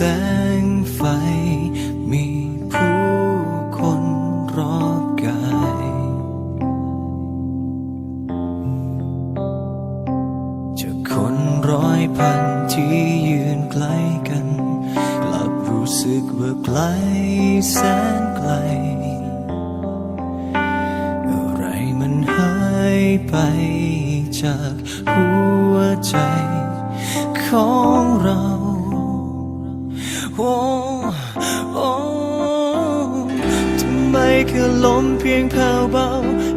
สงไฟ มีผู้คนรอบกาย จะคนร้อยพันที่ยืนไกลกัน กลับรู้สึกว่าไกลแสนไกล อะไรมันหายไปจากหัวใจของเรา แค่ลมเพียงแผ่วเบา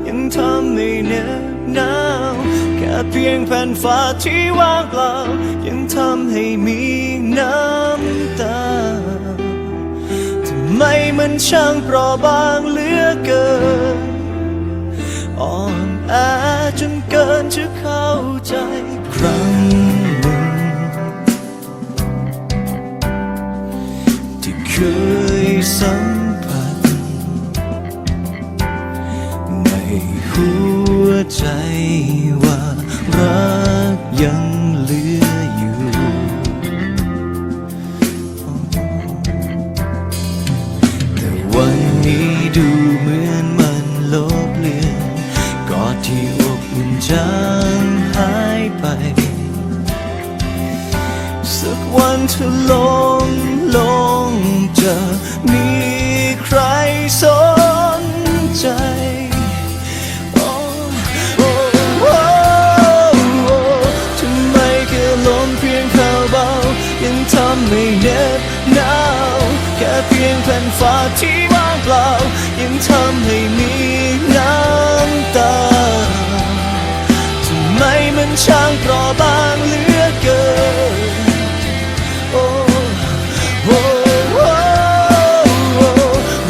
ยังทำให้เหน็บหนาวแค่เพียงแผ่นฟ้าที่ว่างเปล่า ยังทำให้มีน้ำตาทำไมมันช่างเปราะบางเหลือเกินอ่อนแอจนเกินจะเข้าใจครั้งหนึ่งที่เคยสั ในหัวใจว่ารักยังเหลืออยู่ แต่วันนี้ดูเหมือนมันลบเลือนกอดที่อบอุ่นจางหายไป สักวันเธอลงลงจะมีใครสน ฟ้าที่ว่างเปล่า ยังทำให้มีน้ำตาทำไมมันช่างเปราะบางเหลือเกินโอ้โอ้โอ้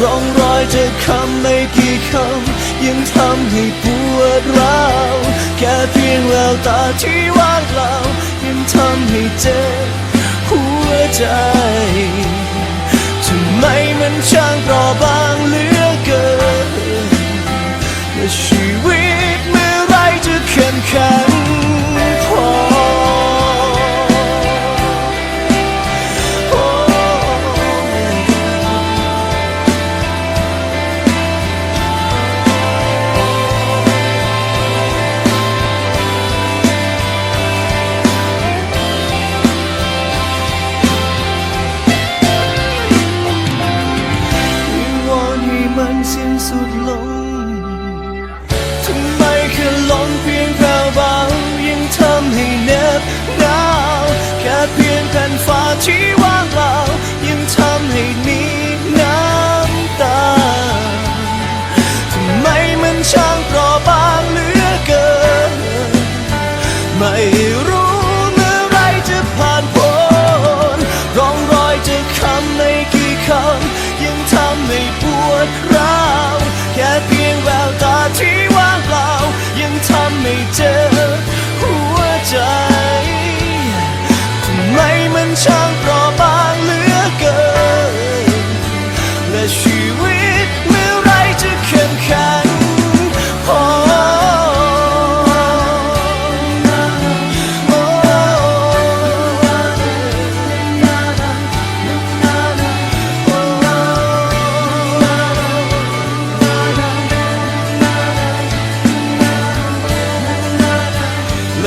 ร่องรอยจากคำไม่กี่คำยังทำให้ปวดร้าวแค่เพียงแววตาที่ว่างเปล่ายังทำให้เจ็บหัวใจ มมันช่างเปราะบาง แค่เพี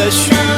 และชี